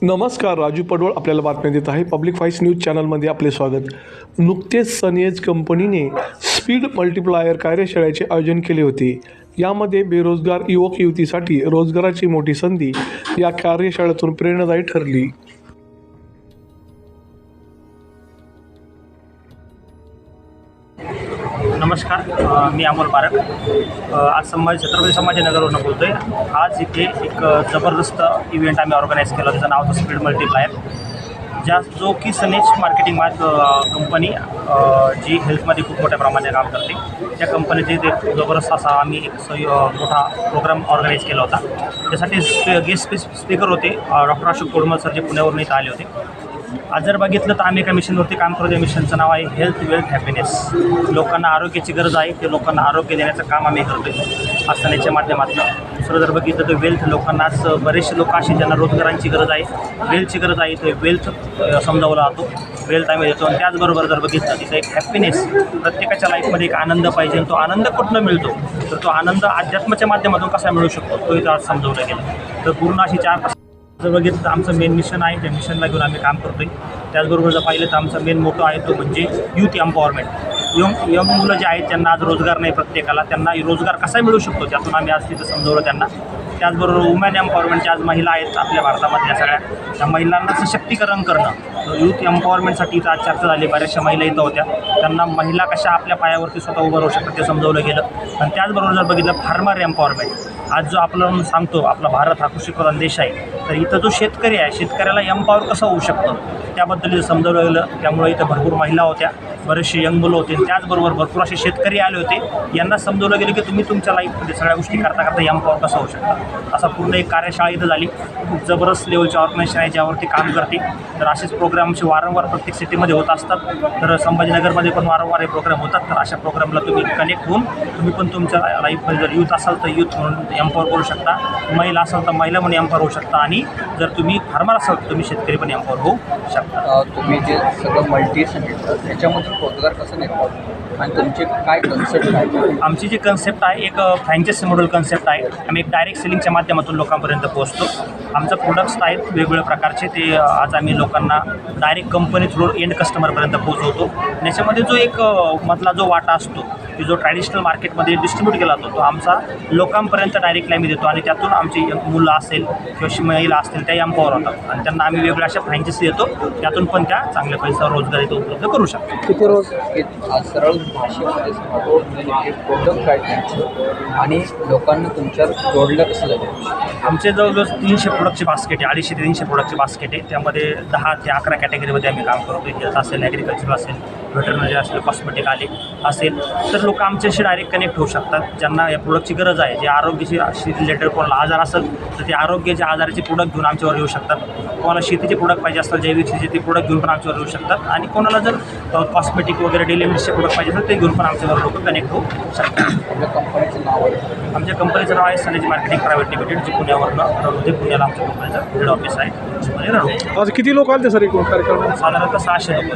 नमस्कार राजू पडवळ आपल्याला बातम्या देत आहे. पब्लिक व्हॉइस न्यूज चॅनलमध्ये आपले स्वागत. नुकतेच सनएज कंपनीने स्पीड मल्टिप्लायर कार्यशाळेचे आयोजन केले होते. यामध्ये बेरोजगार युवक युवतीसाठी रोजगाराची मोठी संधी या कार्यशाळेतून प्रेरणादायी ठरली. नमस्कार मी अमोल पारख. आज संभाजी छत्रपती संभाजीनगरवरून बोलतो आहे आज इथे एक जबरदस्त इव्हेंट आम्ही ऑर्गनाईज केला. त्याचं नाव होतं स्पीड मल्टीप्लायर ज्या जो की सनेज मार्केटिंग मार्क कंपनी जी हेल्थमध्ये खूप मोठ्या प्रमाणात काम करते त्या कंपनीचे ते जबरदस्त असा आम्ही एक सय मोठा प्रोग्राम ऑर्गनाईज केला होता. त्यासाठी स्पे गेस्ट स्पी स्पीकर होते डॉक्टर अशोक कोडमल सर जे पुण्यावरून इथं आले होते. आज जर बघितलं तर आम्ही एका मिशनवरती काम करतो या मिशनचं नाव आहे हेल्थ वेल्थ हॅपीनेस लोकांना आरोग्याची गरज आहे ते लोकांना आरोग्य देण्याचं काम आम्ही करतो आस्थानेच्या माध्यमातून. दुसरं जर बघितलं तर वेल्थ लोकांना बरेचसे लोक असे ज्यांना रोजगारांची गरज आहे वेल्थची गरज आहे ते वेल्थ समजावला जातो. वेल्थ आम्ही देतो. आणि त्याचबरोबर जर बघितलं तिथं एक हॅपीनेस प्रत्येकाच्या लाईफमध्ये एक आनंद पाहिजे आणि तो आनंद कुठनं मिळतो? तर तो आनंद अध्यात्माच्या माध्यमातून कसा मिळू शकतो? तो इथं आज समजवला गेला. तर पूर्ण अशी चार जर बघितलं तर आमचं मेन मिशन आहे. त्या मिशनला घेऊन आम्ही काम करतोय. त्याचबरोबर जर पाहिलं तर आमचा मेन मोठो आहे तो म्हणजे युथ एम्पॉवरमेंट यंग यंग मुलं जे आहेत त्यांना आज रोजगार नाही प्रत्येकाला. त्यांना रोजगार कसा मिळू शकतो? त्यातून आम्ही आज तिथं समजवलं त्यांना. त्याचबरोबर वुमॅन एम्पॉवरमेंटच्या आज महिला आहेत आपल्या भारतामधल्या सगळ्या. त्या महिलांना सशक्तीकरण करणं. युथ एम्पॉवरमेंटसाठी इथं आज चर्चा झाली. बऱ्याचशा महिला इथं होत्या. त्यांना महिला कशा आपल्या पायावरती स्वतः उभं राहू शकतात ते समजवलं गेलं. आणि त्याचबरोबर जर बघितलं फार्मर एम्पॉवरमेंट आज जो आपलं सांगतो आपला भारत हा कृषीप्रधान देश आहे. तर इथं जो शेतकरी आहे शेतकऱ्याला एम्पॉवर कसं होऊ शकतं? त्याबद्दल इथं समजवलं गेलं. त्यामुळे इथं भरपूर महिला होत्या. बरेचसे यंग मुलं होते. त्याचबरोबर भरपूर असे शेतकरी आले होते. यांना समजवलं गेलं की तुम्ही तुमच्या लाईफमध्ये सगळ्या गोष्टी करता करता एम्पॉवर कसं होऊ शकता? असा पूर्ण एक कार्यशाळा इथं झाली. खूप जबरदस्त लेवलची ऑर्गनायझेशन आहे ज्यावरती काम करते. तर असेच प्रोग्रामचे वारंवार प्रत्येक सिटीमध्ये होत असतात. तर संभाजीनगरमध्ये पण वारंवार हे प्रोग्राम होतात. तर अशा प्रोग्रामला तुम्ही कनेक्ट होऊन तुम्ही पण तुमच्या लाईफमध्ये जर यूथ असाल तर यूथ म्हणून एम्पॉवर करू शकता. महिला असाल तर महिला म्हणून एम्पॉवर होऊ शकता. आणि जर तुम्ही फार्मर असाल तर तुम्ही शेतकरी पण एम्पॉवर होऊ शकता. तुम्ही जे सगळं मल्टी सांगितलं त्याच्यामध्ये रोजगार कसं निर्माण आणि तुमचे काय कन्सेप्ट आहे? आमची जी कन्सेप्ट आहे एक फ्रँचायसी मॉडेल कन्सेप्ट आहे. आम्ही एक डायरेक्ट सेलिंगच्या माध्यमातून लोकांपर्यंत पोहोचतो. आमचं प्रोडक्ट्स आहेत वेगवेगळ्या प्रकारचे ते आज आम्ही लोकांना डायरेक्ट कंपनी थ्रू एंड कस्टमरपर्यंत पोहोचवतो. याच्यामध्ये जो एक मधला जो वाटा असतो की जो ट्रॅडिशनल मार्केटमध्ये डिस्ट्रीब्यूट केला जातो तो आमचा लोकांपर्यंत डायरेक्टली आम्ही देतो आणि त्यातून आमची मुलं असेल किंवा महिला असतील त्या एम्पॉवर होतात. आणि त्यांना आम्ही वेगळ्या अशा फ्रँचायसी देतो त्यातून पण त्या चांगल्या पैशावर रोजगार इथं उपलब्ध करू शकतो किती रोज सरळ भाषेमध्ये सांगतो म्हणजे प्रोडक्ट काय आणि लोकांना तुमच्यावर जोडलं कसं जातं? आमचे जवळजवळ तीनशे प्रोडक्टची बास्केट आहे अडीचशे ते तीनशे प्रोडक्टची बास्केट आहे. त्यामध्ये दहा ते अकरा कॅटेगरीमध्ये आम्ही काम करतो. हेल्थ असेल ॲग्रिकल्चर असेल वेटरनरी असेल कॉस्मेटिक आले. असेल तर लोक आमच्याशी डायरेक्ट कनेक्ट होऊ शकतात. ज्यांना या प्रोडक्टची गरज आहे जे आरोग्याशी रिलेटेड कोणाला आजार असेल तर ते आरोग्याच्या आजाराचे प्रोडक्ट घेऊन आमच्यावर येऊ शकतात. कोणाला शेतीचे प्रोडक्ट पाहिजे असतात जैविक शेतीचे ते प्रोडक्ट घेऊन पण आमच्यावर येऊ शकतात. आणि कोणाला जर कॉस्मेटिक वगैरे डेली नीड्सचे प्रोडक्ट पाहिजे असेल ते घेऊन पण आमच्यावर लोक कनेक्ट होऊ शकतात. आपल्या कंपनीचं नाव आहे. आमच्या कंपनीचं नाव आहे सनेज मार्केटिंग प्रायव्हेट लिमिटेड जे पुण्यावरनं रडोदे पुण्याला आमच्या कंपनीचं हेड ऑफिस आहे. आज किती लोक आले सर एकूण कार्यक्रम साधारणतः सहाशे लोक.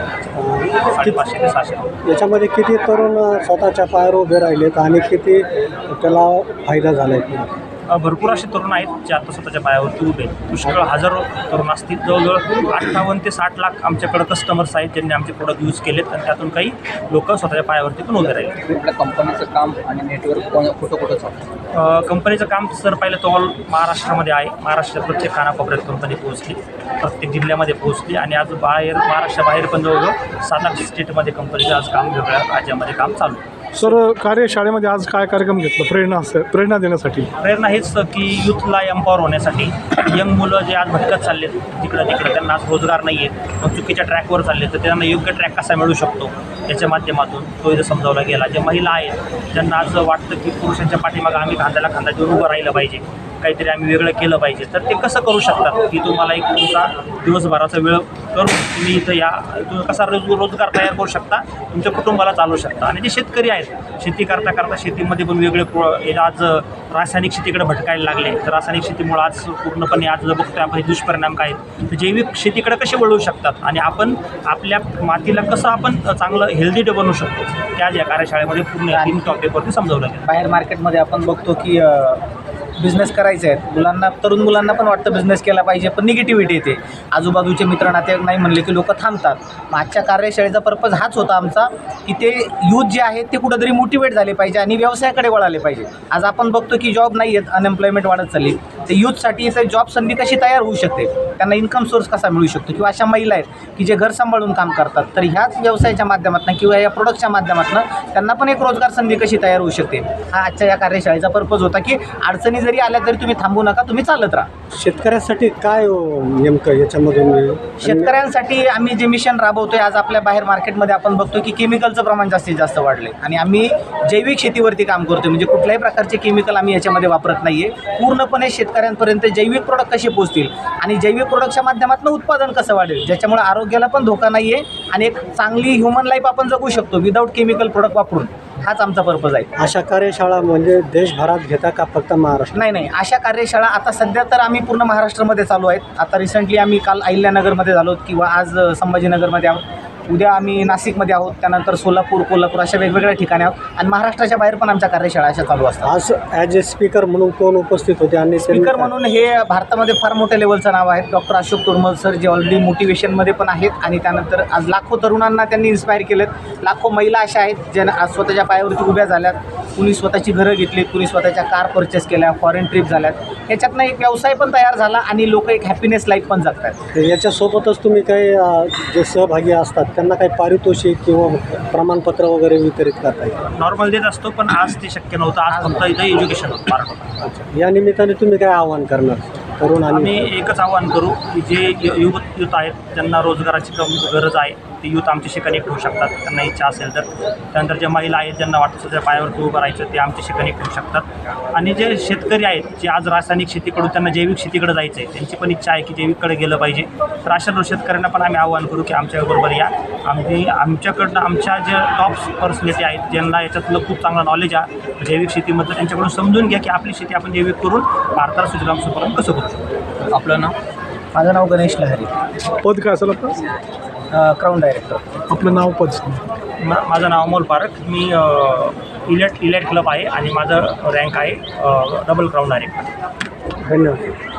साडेपाचशे ते सहाशे लोक. याच्यामध्ये किती तरुण स्वतःच्या पायावर उभे राहिलेत आणि किती त्याला फायदा झाला आहे भरपूर असे तरुण आहेत जे आता स्वतःच्या पायावरती उभे आहेत. पुष्कळ हजारो तरुण असतील. जवळजवळ अठ्ठावन्न ते साठ लाख आमच्याकडं कस्टमर्स आहेत ज्यांनी आमचे प्रोडक्ट यूज केलेत आणि त्यातून काही लोक स्वतःच्या पायावरती पण उभे राहिले आपल्या कंपनीचं काम आणि नेटवर्क कुठं कुठं चालतं? कंपनीचं काम सर पाहिलं तर ऑल महाराष्ट्रामध्ये आहे. महाराष्ट्रात प्रत्येक कानाकोपऱ्यात कंपनी पोहोचली. प्रत्येक जिल्ह्यामध्ये पोहोचली आणि आज बाहेर महाराष्ट्राबाहेर पण जवळजवळ सात आठ स्टेटमध्ये कंपनीचं आज काम वेगळ्या राज्यामध्ये काम चालू आहे. सर कार्यशाळेमध्ये आज काय कार्यक्रम घेतला? प्रेरणा असं प्रेरणा देण्यासाठी. प्रेरणा हेच की युथला एम्पॉवर होण्यासाठी यंग मुलं जे आज भटकत चाललेत तिकडं तिकडं त्यांना आज रोजगार नाही आहेत मग चुकीच्या ट्रॅकवर चालले तर त्यांना योग्य ट्रॅक कसा मिळू शकतो? याच्या माध्यमातून तो इथं समजावला गेला. जे महिला आहेत ज्यांना आज वाटतं की पुरुषांच्या पाठीमागं आम्ही खांद्याला खांदा देऊन उभं राहिलं पाहिजे. काहीतरी आम्ही वेगळं केलं पाहिजे. तर ते कसं करू शकतात? की तुम्हाला एक तुमचा दिवसभराचा वेळ करून तुम्ही इथं या तुम्ही कसा रोज रोजगार तयार करू शकता? तुमच्या कुटुंबाला चालू शकता. आणि जे शेतकरी आहेत शेती करता करता शेतीमध्ये पण वेगळे प्रो आज रासायनिक शेतीकडे भटकायला लागले. तर रासायनिक शेतीमुळे आज पूर्णपणे आज बघतोय आपण दुष्परिणाम काय आहेत. तर जैविक शेतीकडे कसे वळवू शकतात? आणि आपण आपल्या मातीला कसं आपण चांगलं हेल्दी बनवू शकतो? त्या या कार्यशाळेमध्ये पूर्ण तीन टॉपिकवरती समजवलं गेलं. बाहेर मार्केटमध्ये आपण बघतो की बिझनेस करायचे आहेत. मुलांना तरुण मुलांना पण वाटतं बिझनेस केला पाहिजे पण निगेटिव्हिटी येते. आजूबाजूचे मित्र नातेवाईक नाही म्हणले की लोक थांबतात. मग आजच्या कार्यशाळेचा पर्पज हाच होता आमचा की ते यूथ जे आहेत ते कुठंतरी मोटिवेट झाले पाहिजे आणि व्यवसायाकडे वळाले पाहिजे. आज आपण बघतो की जॉब नाही आहेत अनएम्प्लॉयमेंट वाढत चालली. ते यूथसाठी जॉब संधी कशी तयार होऊ शकते? त्यांना इन्कम सोर्स कसा मिळू शकतो? किंवा अशा महिला आहेत की जे घर सांभाळून काम करतात तर ह्याच व्यवसायाच्या माध्यमातून किंवा या प्रोडक्टच्या माध्यमातून त्यांना पण एक रोजगार संधी कशी तयार होऊ शकते? हा आजच्या या कार्यशाळेचा पर्पज होता की अडचणी जरी आल्या तरी तुम्ही थांबू नका तुम्ही चालत राहा. शेतकऱ्यासाठी काय हो नेमकं याच्यामधून शेतकऱ्यांसाठी आम्ही जे मिशन राबवतोय आज आपल्या बाहेर मार्केटमध्ये आपण बघतो की केमिकलचं प्रमाण जास्तीत जास्त वाढले आणि आम्ही जैविक शेतीवरती काम करतोय. म्हणजे कुठल्याही प्रकारचे केमिकल आम्ही याच्यामध्ये वापरत नाहीये. पूर्णपणे शेतकऱ्यांपर्यंत जैविक प्रोडक्ट कसे पोहोचतील? आणि जैविक प्रोडक्टच्या माध्यमातून उत्पादन कसं वाढेल? ज्याच्यामुळे आरोग्याला पण धोका नाही आहे आणि एक चांगली ह्युमन लाईफ आपण जगू शकतो विदाऊट केमिकल प्रोडक्ट वापरून. हाच आमचा पर्पज आहे. अशा कार्यशाळा म्हणजे देशभरात घेता का फक्त महाराष्ट्र नाही नाही. अशा कार्यशाळा आता सध्या तर आम्ही पूर्ण महाराष्ट्रामध्ये चालू आहेत. आता रिसेंटली आम्ही काल अहिल्यानगरमध्ये झालो किंवा आज संभाजीनगरमध्ये आहोत. उद्या आम्ही नाशिकमध्ये आहोत त्यानंतर सोलापूर कोल्हापूर अशा वेगवेगळ्या ठिकाणी आहोत आणि महाराष्ट्राच्या बाहेर पण आमच्या कार्यशाळा अशा चालू असतात. आज ॲज ए स्पीकर म्हणून कोण उपस्थित होते आणि स्पीकर म्हणून हे भारतामध्ये फार मोठ्या लेवलचं नाव आहे. डॉक्टर अशोक तोरमल सर जे ऑलरेडी मोटिवेशनमध्ये पण आहेत आणि त्यानंतर आज लाखो तरुणांना त्यांनी इन्स्पायर केलेत. लाखो महिला अशा आहेत ज्या आज स्वतःच्या पायावरती उभ्या झाल्यात. कुणी स्वतःची घरं घेतलीत कुणी स्वतःच्या कार परचेस केल्या फॉरेन ट्रिप झाल्यात. याच्यातनं एक व्यवसाय पण तयार झाला आणि लोक एक हॅपीनेस लाईफ पण जगतात तर याच्यासोबतच तुम्ही काही जे सहभागी असतात त्यांना काही पारितोषिक किंवा प्रमाणपत्र वगैरे वितरित करताय नॉर्मल देत असतो पण आज ते शक्य नव्हतं. आज फक्त इथं एज्युकेशन होतं. अच्छा. या निमित्ताने तुम्ही काय आव्हान करणार? तरुण आम्ही आणि एकच आवाहन करू की जे यु- युवक युथ आहेत त्यांना रोजगाराची कम गरज आहे. ते युथ आमच्या ठिकाणी ठेवू शकतात. त्यांना इच्छा असेल तर. त्यानंतर जे महिला आहेत ज्यांना वाटतं स्वतः पायावर उभं राहायचं ते आमच्या ठिकाणी ठेवू शकतात. आणि जे शेतकरी आहेत जे आज रासायनिक शेतीकडून त्यांना जैविक शेतीकडे जायचं आहे त्यांची पण इच्छा आहे की जैविककडे गेलं पाहिजे. तर अशा शेतकऱ्यांना पण आम्ही आवाहन करू की आमच्याबरोबर या. आम्ही आमच्याकडनं आमच्या जे टॉप पर्सनॅलिटी आहेत ज्यांना याच्यातलं खूप चांगलं नॉलेज आहे जैविक शेतीमधलं त्यांच्याकडून समजून घ्या की आपली शेती आपण जैविक करून भारताला सुजलाम सुफलाम कसं करू शकतो. आपलं नाव? माझं नाव गणेश लहरी. पद काय असेल आपलं? क्राऊन डायरेक्टर आपलं नाव पद मा माझं नाव अमोल पारख. मी इलेट इलेट क्लब आहे आणि माझं रँक आहे डबल क्राऊन डायरेक्टर धन्यवाद.